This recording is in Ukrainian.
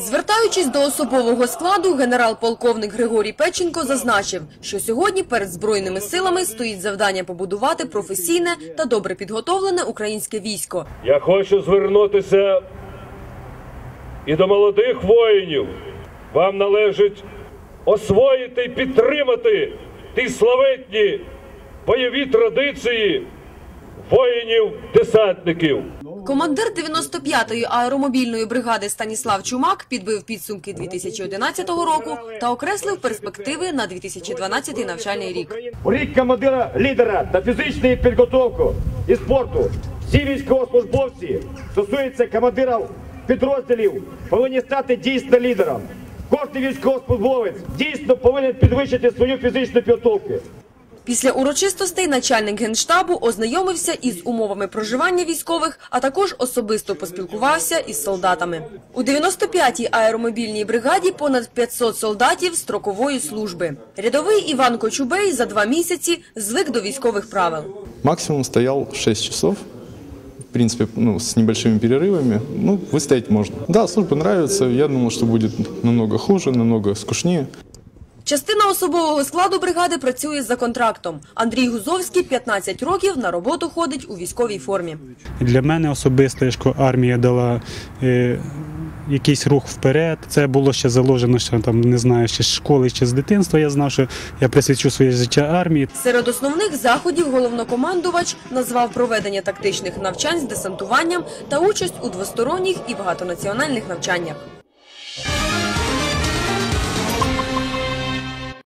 Звертаючись до особового складу, генерал-полковник Григорій Печенко зазначив, що сьогодні перед збройними силами стоїть завдання побудувати професійне та добре підготовлене українське військо. Я хочу звернутися і до молодих воїнів. Вам належить освоїти і підтримати ті славетні бойові традиції воїнів-десантників. Командир 95-ї аеромобільної бригади Станіслав Чумак підбив підсумки 2011 року та окреслив перспективи на 2012 навчальний рік. Рік командира лідера та фізичної підготовки і спорту. Всі військовослужбовці стосується командирів підрозділів, повинні стати дійсно лідером. Кожен військовослужбовець дійсно повинен підвищити свою фізичну підготовку. Після урочистостей начальник генштабу ознайомився із умовами проживання військових, а також особисто поспілкувався із солдатами. У 95-й аеромобільній бригаді понад 500 солдатів строкової служби. Рядовий Іван Кочубей за два місяці звик до військових правил. Максимум стоял 6 часов. В принципе, ну, с небольшими перерывами. Ну, выстоять можно. Да, служба нравится. Я думал, что будет намного хуже, намного скучнее. Частина особового складу бригади працює за контрактом. Андрій Гузовський 15 років на роботу ходить у військовій формі. Для мене особисто я ж кажу, армія дала е, якийсь рух вперед. Це було ще заложено, ще там не знаю, ще з школи, ще з дитинства. Я знав, що я присвячу своє життя армії. Серед основних заходів головнокомандувач назвав проведення тактичних навчань з десантуванням та участь у двосторонніх і багатонаціональних навчаннях.